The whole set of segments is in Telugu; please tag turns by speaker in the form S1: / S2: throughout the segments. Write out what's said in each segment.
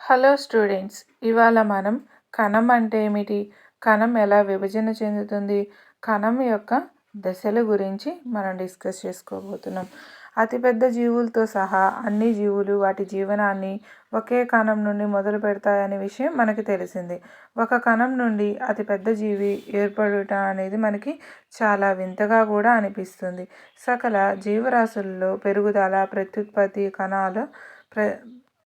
S1: హలో స్టూడెంట్స్ ఇవాళ మనం కణం అంటే ఏమిటి? కణం ఎలా విభజన చెందుతుంది? కణం యొక్క దశల గురించి మనం డిస్కస్ చేసుకోబోతున్నాం. అతిపెద్ద జీవులతో సహా అన్ని జీవులు వాటి జీవనాన్ని ఒకే కణం నుండి మొదలు పెడతాయనే విషయం మనకి తెలిసింది. ఒక కణం నుండి అతిపెద్ద జీవి ఏర్పడుట అనేది మనకి చాలా వింతగా కూడా అనిపిస్తుంది. సకల జీవరాశుల్లో పెరుగుదల ప్రత్యుత్పత్తి కణాల ప్ర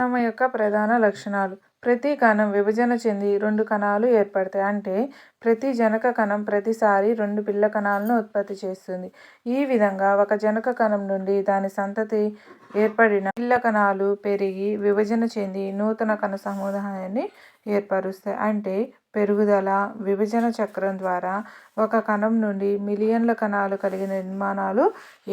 S1: కణం యొక్క ప్రధాన లక్షణాలు. ప్రతి కణం విభజన చెంది రెండు కణాలు ఏర్పడతాయి. అంటే ప్రతి జనక కణం ప్రతిసారి రెండు పిల్ల కణాలను ఉత్పత్తి చేస్తుంది. ఈ విధంగా ఒక జనక కణం నుండి దాని సంతతి ఏర్పడిన పిల్ల కణాలు పెరిగి విభజన చెంది నూతన కణ సముదాయాన్ని ఏర్పరుస్తాయి. అంటే పెరుగుదల విభజన చక్రం ద్వారా ఒక కణం నుండి మిలియన్ల కణాలు కలిగిన నిర్మాణాలు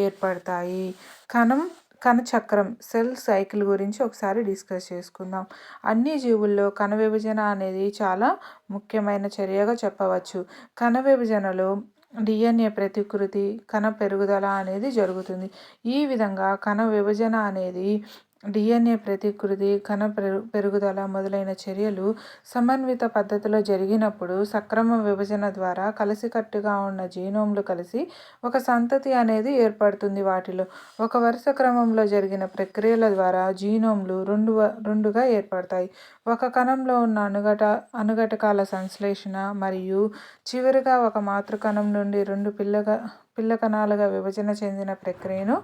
S1: ఏర్పడతాయి. కణం కణచక్రం సెల్ సైకిల్ గురించి ఒకసారి డిస్కస్ చేసుకుందాం. అన్ని జీవుల్లో కణ విభజన అనేది చాలా ముఖ్యమైన చర్యగా చెప్పవచ్చు. కణ విభజనలో డిఎన్ఏ ప్రతికృతి కణ పెరుగుదల అనేది జరుగుతుంది. ఈ విధంగా కణ విభజన అనేది డిఎన్ఏ ప్రతికృతి కణ పెరుగుదల మొదలైన చర్యలు సమన్విత పద్ధతిలో జరిగినప్పుడు సక్రమ విభజన ద్వారా కలిసికట్టుగా ఉన్న జీనోమ్లు కలిసి ఒక సంతతి అనేది ఏర్పడుతుంది వాటిలో. ఒక వరుస క్రమంలో జరిగిన ప్రక్రియల ద్వారా జీనోమ్లు రెండు రెండుగా ఏర్పడతాయి. ఒక కణంలో ఉన్న అనుఘట అనుఘటకాల సంశ్లేషణ మరియు చివరిగా ఒక మాతృకణం నుండి రెండు పిల్లగా పిల్ల కణాలుగా విభజన చెందిన ప్రక్రియను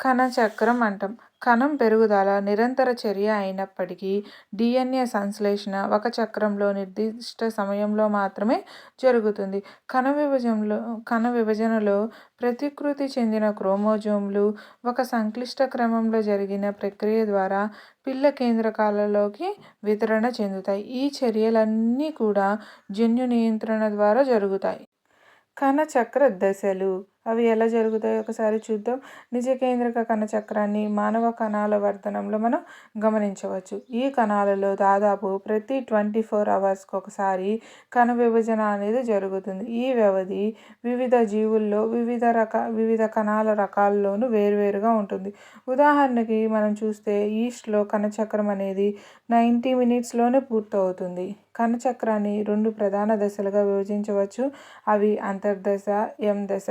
S1: కణచక్రం అంటాం. కణం పెరుగుదల నిరంతర చర్య అయినప్పటికీ డిఎన్ఏ సంశ్లేషణ ఒక చక్రంలో నిర్దిష్ట సమయంలో మాత్రమే జరుగుతుంది. కణ విభజనలో కణ విభజనలో ప్రతికృతి చెందిన క్రోమోజోమ్లు ఒక సంక్లిష్ట క్రమంలో జరిగిన ప్రక్రియ ద్వారా పిల్ల కేంద్రకాలలోకి వితరణ చెందుతాయి. ఈ చర్యలన్నీ కూడా జన్యు నియంత్రణ ద్వారా జరుగుతాయి. కణచక్ర దశలు అవి ఎలా జరుగుతాయో ఒకసారి చూద్దాం. నిజ కేంద్రక కణచక్రాన్ని మానవ కణాల వర్ధనంలో మనం గమనించవచ్చు. ఈ కణాలలో దాదాపు ప్రతి ట్వంటీ ఫోర్ అవర్స్కి ఒకసారి కణ విభజన అనేది జరుగుతుంది. ఈ వ్యవధి వివిధ జీవుల్లో వివిధ రక వివిధ కణాల రకాల్లోనూ వేరువేరుగా ఉంటుంది. ఉదాహరణకి మనం చూస్తే ఈస్ట్లో కణచక్రం అనేది నైంటీ మినిట్స్లోనే పూర్తవుతుంది. కణచక్రాన్ని రెండు ప్రధాన దశలుగా విభజించవచ్చు. అవి అంతర్దశ ఎం దశ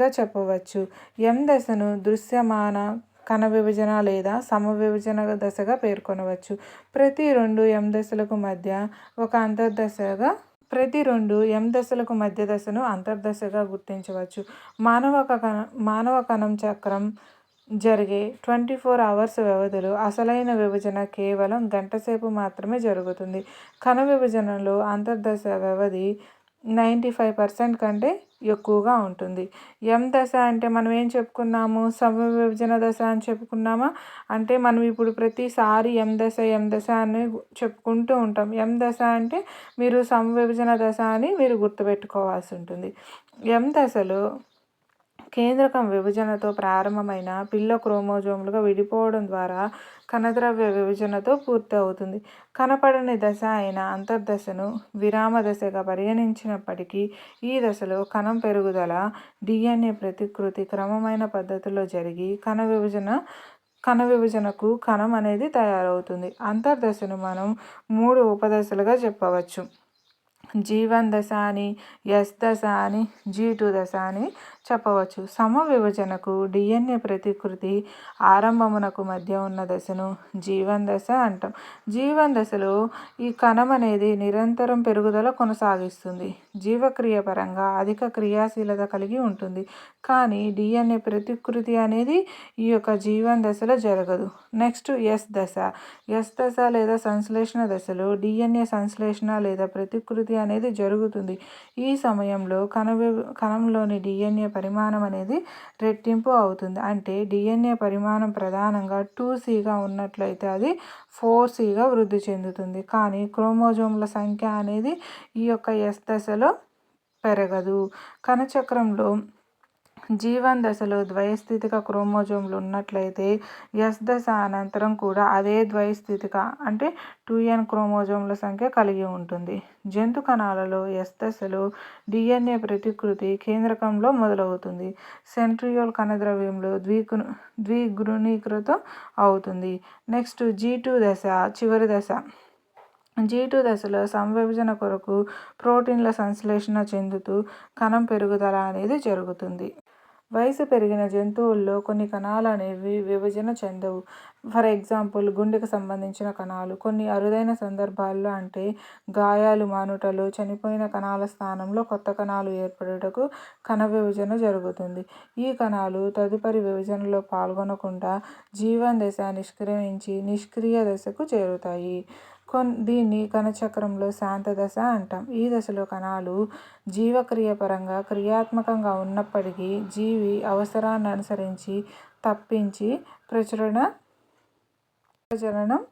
S1: గా చెప్పవచ్చు. ఎం దశను దృశ్యమాన కణ విభజన లేదా సమవిభజన దశగా పేర్కొనవచ్చు. ప్రతి రెండు ఎం దశలకు మధ్య ఒక అంతర్దశగా ప్రతి రెండు ఎం దశలకు మధ్య దశను అంతర్దశగా గుర్తించవచ్చు. మానవ కణ మానవ కణం చక్రం జరిగే ట్వంటీ ఫోర్ అవర్స్ వ్యవధిలో అసలైన విభజన కేవలం గంటసేపు మాత్రమే జరుగుతుంది. కణ విభజనలో అంతర్దశ వ్యవధి నైంటీ ఫైవ్ పర్సెంట్ కంటే ఎక్కువగా ఉంటుంది. ఎం దశ అంటే మనం ఏం చెప్పుకున్నాము? విభజన దశ అని చెప్పుకున్నామా? అంటే మనం ఇప్పుడు ప్రతిసారి ఎం దశ ఎం దశ అని చెప్పుకుంటూ ఉంటాం. ఎం దశ అంటే మీరు సమవిభజన దశ అని మీరు గుర్తుపెట్టుకోవాల్సి ఉంటుంది. ఎం దశలో కేంద్రకం విభజనతో ప్రారంభమైన పిల్ల క్రోమోజోములుగా విడిపోవడం ద్వారా కణద్రవ్య విభజనతో పూర్తి అవుతుంది. కనపడని దశ అయిన అంతర్దశను విరామ దశగా పరిగణించినప్పటికీ ఈ దశలో కణం పెరుగుదల డిఎన్ఏ ప్రతికృతి క్రమమైన పద్ధతిలో జరిగి కణ విభజన కణ విభజనకు కణం అనేది తయారవుతుంది. అంతర్దశను మనం మూడు ఉపదశలుగా చెప్పవచ్చు. జీవన్ దశ అని ఎస్ దశ అని జీ టూ దశ అని చెప్పవచ్చు. సమ విభజనకు డిఎన్ఏ ప్రతికృతి ఆరంభమునకు మధ్య ఉన్న దశను జీవన్ దశ అంటాం. జీవన్ దశలో ఈ కణం అనేది నిరంతరం పెరుగుదల కొనసాగిస్తుంది. జీవక్రియ పరంగా అధిక క్రియాశీలత కలిగి ఉంటుంది. కానీ డిఎన్ఏ ప్రతికృతి అనేది ఈ యొక్క జీవన్ దశలో జరగదు. నెక్స్ట్ ఎస్ దశ. ఎస్ దశ లేదా సంశ్లేషణ దశలో డిఎన్ఏ సంశ్లేషణ లేదా ప్రతికృతి అనేది జరుగుతుంది. ఈ సమయంలో కణ కణంలోని డిఎన్ఏ పరిమాణం అనేది రెట్టింపు అవుతుంది. అంటే డిఎన్ఏ పరిమాణం ప్రధానంగా టూ సిగా ఉన్నట్లయితే అది ఫోర్ సిగా వృద్ధి చెందుతుంది. కానీ క్రోమోజోమ్ల సంఖ్య అనేది ఈ యొక్క ఎస్ దశలో పెరగదు. కణచక్రంలో జీవన్ దశలో ద్వయస్థితిక క్రోమోజోమ్లు ఉన్నట్లయితే ఎస్ దశ అనంతరం కూడా అదే ద్వయస్థితిక అంటే టూ ఎన్ క్రోమోజోమ్ల సంఖ్య కలిగి ఉంటుంది. జంతు కణాలలో ఎస్ దశలో డిఎన్ఏ ప్రతికృతి కేంద్రకంలో మొదలవుతుంది. సెంట్రియోల్ కణద్రవ్యంలో ద్విగు ద్విగుణీకృతం అవుతుంది. నెక్స్ట్ జీ టూ దశ చివరి దశ. జీ టూ దశలో సంవిభజన కొరకు ప్రోటీన్ల సంశ్లేషణ చెందుతూ కణం పెరుగుదల అనేది జరుగుతుంది. వయసు పెరిగిన జంతువుల్లో కొన్ని కణాలు అనేవి విభజన చెందవు. ఫర్ ఎగ్జాంపుల్ గుండెకు సంబంధించిన కణాలు. కొన్ని అరుదైన సందర్భాల్లో అంటే గాయాలు మానుటలు చనిపోయిన కణాల స్థానంలో కొత్త కణాలు ఏర్పడుటకు కణ విభజన జరుగుతుంది. ఈ కణాలు తదుపరి విభజనలో పాల్గొనకుండా జీవన్ దశ నిష్క్రమించి నిష్క్రియ దశకు చేరుతాయి. కొన్ దీన్ని కణచక్రంలో శాంత దశ అంటాం. ఈ దశలో కణాలు జీవక్రియ పరంగా క్రియాత్మకంగా ఉన్నప్పటికీ జీవి అవసరాన్ని అనుసరించి తప్పించి ప్రచురణ ప్రచరణం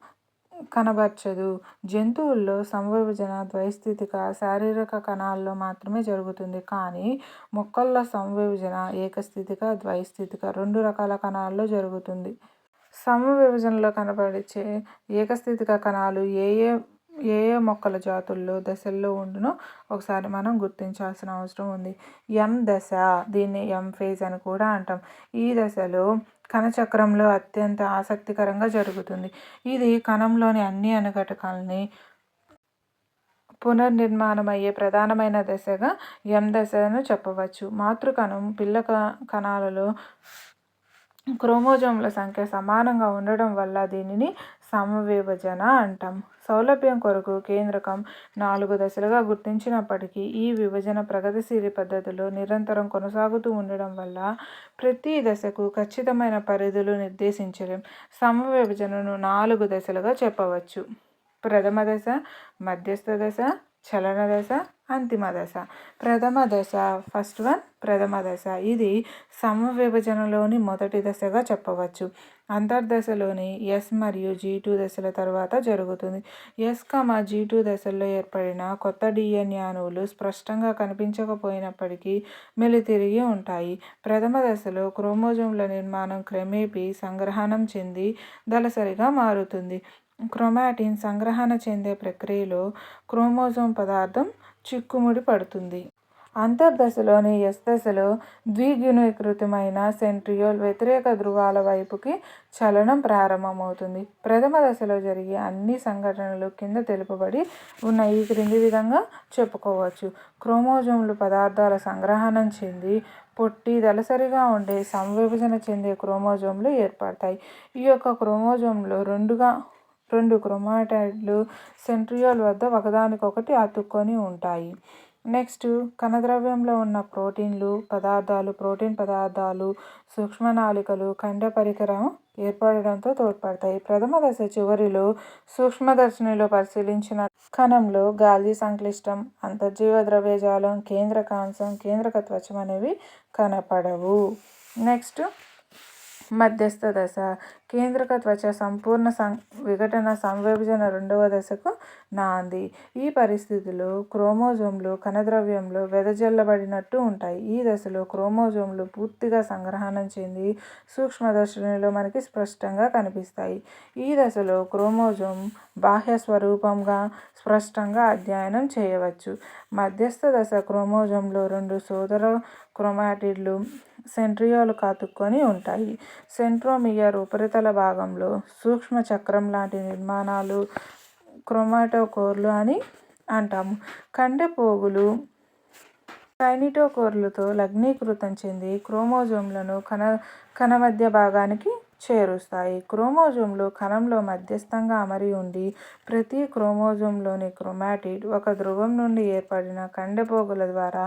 S1: కనబర్చదు. జంతువుల్లో సంవిభజన ద్వైస్థితిక శారీరక కణాల్లో మాత్రమే జరుగుతుంది. కానీ మొక్కల్లో సంవిభజన ఏకస్థితిక ద్వైస్థితిక రెండు రకాల కణాల్లో జరుగుతుంది. సమవిభజనలో కనబడిచే ఏకస్థితిక కణాలు ఏ ఏ ఏ ఏ మొక్కల జాతుల్లో దశల్లో ఉండునో ఒకసారి మనం గుర్తించాల్సిన అవసరం ఉంది. ఎం దశ దీన్ని ఎం ఫేజ్ అని కూడా అంటాం. ఈ దశలో కణచక్రంలో అత్యంత ఆసక్తికరంగా జరుగుతుంది. ఇది కణంలోని అన్ని అనుఘటకాలని పునర్నిర్మాణం అయ్యే ప్రధానమైన దశగా ఎం దశను చెప్పవచ్చు. మాతృకణం పిల్ల కణాలలో క్రోమోజోమ్ల సంఖ్య సమానంగా ఉండడం వల్ల దీనిని సమవిభజన అంటాం. సౌలభ్యం కొరకు కేంద్రకం నాలుగు దశలుగా గుర్తించినప్పటికీ ఈ విభజన ప్రగతిశీల పద్ధతిలో నిరంతరం కొనసాగుతూ ఉండడం వల్ల ప్రతి దశకు ఖచ్చితమైన పరిధులు నిర్దేశించలేం. సమవిభజనను నాలుగు దశలుగా చెప్పవచ్చు. ప్రథమ దశ మధ్యస్థ దశ చలన దశ అంతిమ దశ. ప్రథమ దశ ఫస్ట్ వన్ ప్రథమ దశ. ఇది సమవిభజనలోని మొదటి దశగా చెప్పవచ్చు. అంతర్దశలోని ఎస్ మరియు జీ టూ దశల తర్వాత జరుగుతుంది. ఎస్ కమ జీ టూ దశల్లో ఏర్పడిన కొత్త డిఎన్ఏ అణువులు స్పష్టంగా కనిపించకపోయినప్పటికీ మెలితిరిగి ఉంటాయి. ప్రథమ దశలో క్రోమోజోమ్ల నిర్మాణం క్రమేపీ సంగ్రహణం చెంది దళసరిగా మారుతుంది. క్రోమాటిన్ సంగ్రహణ చెందే ప్రక్రియలో క్రోమోజోమ్ పదార్థం చిక్కుముడి పడుతుంది. అంతర్దశలోని ఎస్ దశలో ద్విగుణీకృతమైన సెంట్రియోల్ వ్యతిరేక ధృవాల వైపుకి చలనం ప్రారంభమవుతుంది. ప్రథమ దశలో జరిగే అన్ని సంఘటనలు కింద తెలుపబడి ఉన్న ఈ క్రింది విధంగా చెప్పుకోవచ్చు. క్రోమోజోమ్లు పదార్థాల సంగ్రహణం చెంది పొట్టి దళసరిగా ఉండే సంవిభజన చెందే క్రోమోజోమ్లు ఏర్పడతాయి. ఈ యొక్క క్రోమోజోమ్లు రెండుగా రెండు క్రోమాటైడ్లు సెంట్రియోల్ వద్ద ఒకదానికొకటి అతుక్కొని ఉంటాయి. నెక్స్ట్ కణద్రవ్యంలో ఉన్న ప్రోటీన్లు పదార్థాలు ప్రోటీన్ పదార్థాలు సూక్ష్మనాళికలు ఖండ పరికరం ఏర్పడడంతో తోడ్పడతాయి. ప్రథమ దశ చివరిలో సూక్ష్మదర్శినిలో పరిశీలించిన కణంలో గాలి సంక్లిష్టం అంతర్జీవ ద్రవ్యజాలం కేంద్ర కాంసం కేంద్రక త్వచం అనేవి కనపడవు. నెక్స్ట్ మధ్యస్థ దశ. కేంద్రక త్వచ సంపూర్ణ సం విఘటన సంవిభజన రెండవ దశకు నాంది. ఈ పరిస్థితిలో క్రోమోజోమ్లు కణద్రవ్యంలో వెదజల్లబడినట్టు ఉంటాయి. ఈ దశలో క్రోమోజోమ్లు పూర్తిగా సంగ్రహణం చెంది సూక్ష్మదర్శినిలో మనకి స్పష్టంగా కనిపిస్తాయి. ఈ దశలో క్రోమోజోమ్ బాహ్య స్వరూపంగా స్పష్టంగా అధ్యయనం చేయవచ్చు. మధ్యస్థ దశ క్రోమోజోమ్లో రెండు సోదర క్రోమాటిడ్లు సెంట్రియోలు కాతుక్కొని ఉంటాయి. సెంట్రోమియర్ ఉపరితల భాగంలో సూక్ష్మ చక్రం లాంటి నిర్మాణాలు క్రోమాటోకోర్లు అని అంటాము. కండెపోగులు కైనిటోకోర్లతో లగ్నీకృతం చెంది క్రోమోజోమ్లను కణ కణ మధ్య భాగానికి చేరుస్తాయి. క్రోమోజోమ్లు కణంలో మధ్యస్థంగా అమరి ఉండి ప్రతి క్రోమోజోమ్లోని క్రోమాటిడ్ ఒక ధ్రువం నుండి ఏర్పడిన కండెపోగుల ద్వారా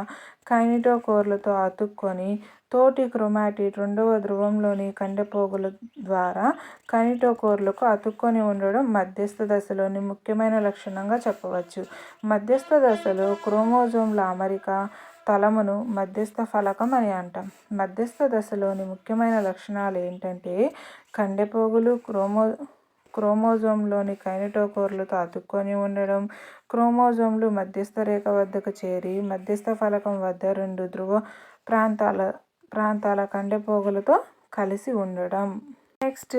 S1: కైనిటోకోర్లతో అతుక్కొని తోటి క్రోమాటిడ్ రెండవ ధ్రువంలోని కండపోగుల ద్వారా కనిటోకోర్లకు అతుక్కొని ఉండడం మధ్యస్థ దశలోని ముఖ్యమైన లక్షణంగా చెప్పవచ్చు. మధ్యస్థ దశలో క్రోమోజోమ్ల అమరిక తలమును మధ్యస్థ ఫలకం అని అంటాం. మధ్యస్థ దశలోని ముఖ్యమైన లక్షణాలు ఏంటంటే కండెపోగులు క్రోమో క్రోమోజోమ్లోని కైనటోకోర్లతో అతుక్కొని ఉండడం క్రోమోజోమ్లు మధ్యస్థ రేఖ వద్దకు చేరి మధ్యస్థ ఫలకం వద్ద రెండు ధ్రువ ప్రాంతాల ప్రాంతాల కండెపోగులతో కలిసి ఉండడం. నెక్స్ట్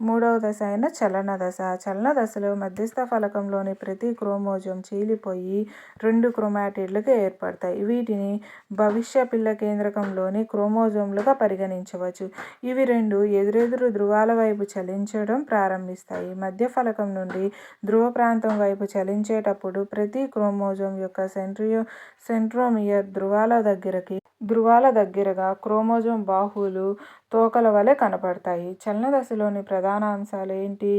S1: మూడవ దశ అయిన చలన దశ. చలన దశలో మధ్యస్థ ఫలకంలోని ప్రతి క్రోమోజోమ్ చీలిపోయి రెండు క్రోమాటిడ్లుగా ఏర్పడతాయి. వీటిని భవిష్య పిల్ల కేంద్రకంలోని క్రోమోజోమ్లుగా పరిగణించవచ్చు. ఇవి రెండు ఎదురెదురు ధృవాల వైపు చలించడం ప్రారంభిస్తాయి. మధ్య ఫలకం నుండి ధ్రువ ప్రాంతం వైపు చలించేటప్పుడు ప్రతి క్రోమోజోమ్ యొక్క సెంట్రియో సెంట్రోమియర్ ధృవాల దగ్గరకి ధృవాల దగ్గరగా క్రోమోజోమ్ బాహువులు తోకల వలె కనపడతాయి. చలన దశలోని ప్రధాన అంశాలు ఏంటి?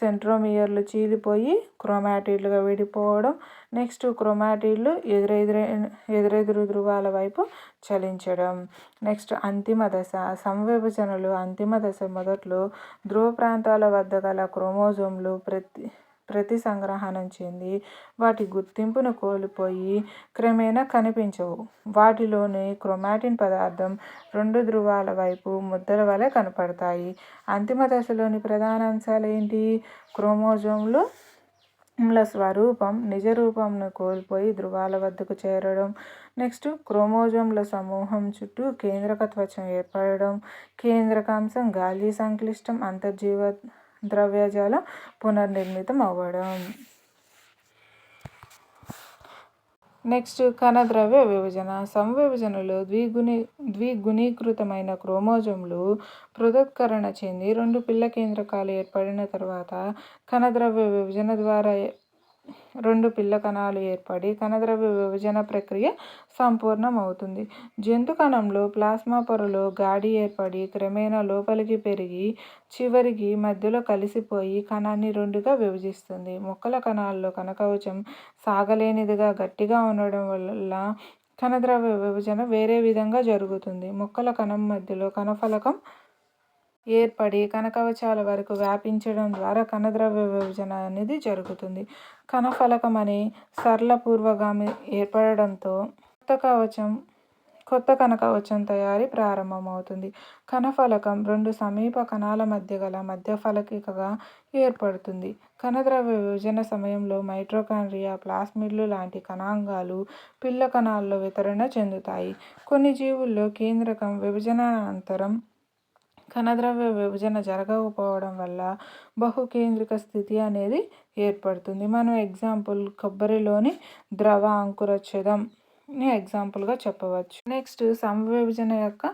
S1: సెంట్రోమియర్లు చీలిపోయి క్రోమాటిడ్లుగా విడిపోవడం నెక్స్ట్ క్రోమాటిడ్లు ఎదురెదురే ఎదురెదురు ధృవాల వైపు చలించడం నెక్స్ట్ అంతిమ దశ సంవిభజనలు అంతిమ దశ మొదట్లో ధ్రువ ప్రాంతాల వద్ద గల క్రోమోజోమ్లు ప్రతి ప్రతి సంగ్రహణం చెంది వాటి గుర్తింపును కోల్పోయి క్రమేణా కనిపించవు. వాటిలోని క్రోమాటిన్ పదార్థం రెండు ధృవాల వైపు ముద్దల వలె కనపడతాయి. అంతిమ దశలోని ప్రధాన అంశాలు ఏంటి? క్రోమోజోమ్లు ల స్వరూపం నిజ రూపంను కోల్పోయి ధృవాల వద్దకు చేరడం. నెక్స్ట్ క్రోమోజోమ్ల సమూహం చుట్టూ కేంద్రక త్వచం ఏర్పడడం. కేంద్రకాంశం గాలి సంక్లిష్టం అంతర్జీవ ద్రవ్యజాల పునర్నిర్మితం అవ్వడం. నెక్స్ట్ కణద్రవ్య విభజన. సంవిభజనలో ద్విగుణి ద్విగుణీకృతమైన క్రోమోజోమ్లు పృథక్కరణ చెంది రెండు పిల్ల కేంద్రకాలు ఏర్పడిన తర్వాత కణద్రవ్య విభజన ద్వారా రెండు పిల్ల కణాలు ఏర్పడి కణద్రవ్య విభజన ప్రక్రియ సంపూర్ణమవుతుంది. జంతు కణంలో ప్లాస్మా పొరలో గాడి ఏర్పడి క్రమేణా లోపలికి పెరిగి చివరికి మధ్యలో కలిసిపోయి కణాన్ని రెండుగా విభజిస్తుంది. మొక్కల కణాల్లో కణకవచం సాగలేనిదిగా గట్టిగా ఉండడం వల్ల కణద్రవ్య విభజన వేరే విధంగా జరుగుతుంది. మొక్కల కణం మధ్యలో కణఫలకం ఏర్పడి కణకవచాల వరకు వ్యాపించడం ద్వారా కణద్రవ్య విభజన అనేది జరుగుతుంది. కణఫలకం అనే సరళ పూర్వగామి ఏర్పడడంతో కొత్త కవచం కొత్త కణకవచం తయారీ ప్రారంభమవుతుంది. కణఫలకం రెండు సమీప కణాల మధ్య గల మధ్య ఫలకికగా ఏర్పడుతుంది. కణద్రవ్య విభజన సమయంలో మైట్రోకాండ్రియా ప్లాస్మిడ్లు లాంటి కణాంగాలు పిల్ల కణాల్లో వితరణ చెందుతాయి. కొన్ని జీవుల్లో కేంద్రకం విభజన అనంతరం కణద్రవ్య విభజన జరగకపోవడం వల్ల బహుకేంద్రిక స్థితి అనేది ఏర్పడుతుంది. మనం ఎగ్జాంపుల్ కొబ్బరిలోని ద్రవ అంకురచ్ఛేదం ని ఎగ్జాంపుల్గా చెప్పవచ్చు. నెక్స్ట్ సమవిభజన యొక్క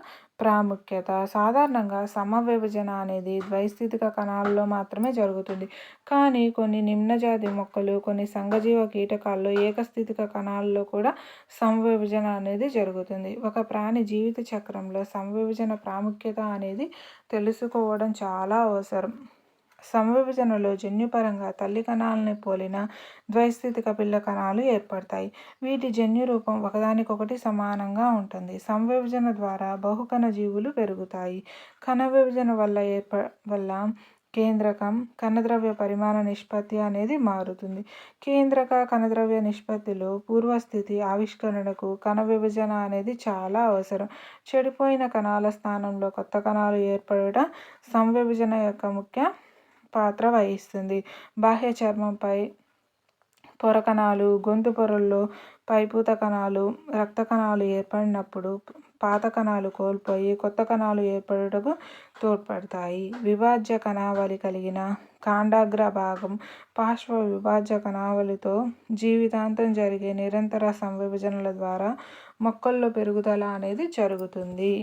S1: ప్రాముఖ్యత. సాధారణంగా సమవిభజన అనేది ద్వైస్థితిక కణాల్లో మాత్రమే జరుగుతుంది. కానీ కొన్ని నిమ్నజాతి మొక్కలు కొన్ని సంఘజీవ కీటకాల్లో ఏకస్థితిక కణాల్లో కూడా సమవిభజన అనేది జరుగుతుంది. ఒక ప్రాణి జీవిత చక్రంలో సమవిభజన ప్రాముఖ్యత అనేది తెలుసుకోవడం చాలా అవసరం. సంవిభజనలో జన్యుపరంగా తల్లి కణాలని పోలిన ద్వైస్థితిక పిల్ల కణాలు ఏర్పడతాయి. వీటి జన్యు రూపం ఒకదానికొకటి సమానంగా ఉంటుంది. సంవిభజన ద్వారా బహుకణ జీవులు పెరుగుతాయి. కణ విభజన వల్ల ఏర్ప వల్ల కేంద్రకం కణద్రవ్య పరిమాణ నిష్పత్తి అనేది మారుతుంది. కేంద్రక కణద్రవ్య నిష్పత్తిలో పూర్వస్థితి ఆవిష్కరణకు కణ విభజన అనేది చాలా అవసరం. చెడిపోయిన కణాల స్థానంలో కొత్త కణాలు ఏర్పడటం సంవిభజన యొక్క ముఖ్య పాత్ర వహిస్తుంది. బాహ్య చర్మంపై పొర కణాలు గొంతు పొరల్లో పైపూత కణాలు రక్త కణాలు ఏర్పడినప్పుడు పాత కణాలు కోల్పోయి కొత్త కణాలు ఏర్పడుటకు తోడ్పడతాయి. విభాజ్య కణావళి కలిగిన కాండాగ్ర భాగం పార్శ్వ విభాజ్య కణావళితో జీవితాంతం జరిగే నిరంతర సంవిభజనల ద్వారా మొక్కల్లో పెరుగుదల అనేది జరుగుతుంది.